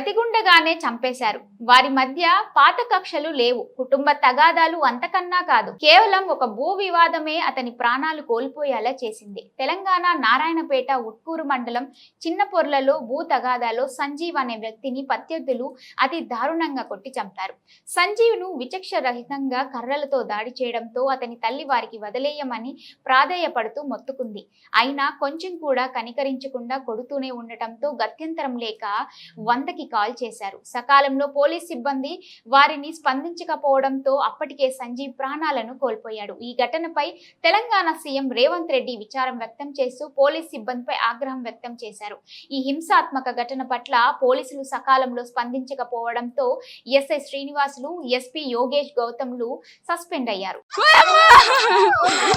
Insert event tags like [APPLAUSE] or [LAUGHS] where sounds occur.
తెలియకుండానే చంపేశారు. వారి మధ్య పాత కక్షలు లేవు. కుటుంబ తగాదాలు అంతకన్నా కాదు. కేవలం ఒక భూ వివాదమే అతని ప్రాణాలు కోల్పోయేలా చేసింది. తెలంగాణ నారాయణపేట ఉట్కూరు మండలం చిన్న పొర్లలో భూ తగాదాలో సంజీవ్ అనే వ్యక్తిని ప్రత్యర్థులు అతి దారుణంగా కొట్టి చంపారు. సంజీవ్ను విచక్షరహితంగా కర్రలతో దాడి చేయడంతో అతని తల్లి వారికి వదిలేయమని ప్రాధేయపడుతూ మొత్తుకుంది. అయినా కొంచెం కూడా కనికరించకుండా కొడుతూనే ఉండటంతో గత్యంతరం లేక వందకి కాల్ చేశారు. సకాలంలో పోలీస్ సిబ్బంది వారిని స్పందించకపోవడంతో అప్పటికే సంజీవ్ ప్రాణాలను కోల్పోయాడు. ఈ ఘటనపై తెలంగాణ సీఎం రేవంత్ రెడ్డి విచారం వ్యక్తం చేస్తూ పోలీస్ సిబ్బందిపై ఆగ్రహం వ్యక్తం చేశారు. ఈ హింసాత్మక ఘటన పట్ల పోలీసులు సకాలంలో స్పందించకపోవడంతో ఎస్ఐ శ్రీనివాసులు ఎస్పీ యోగేష్ గౌతమ్లు సస్పెండ్ అయ్యారు. [LAUGHS]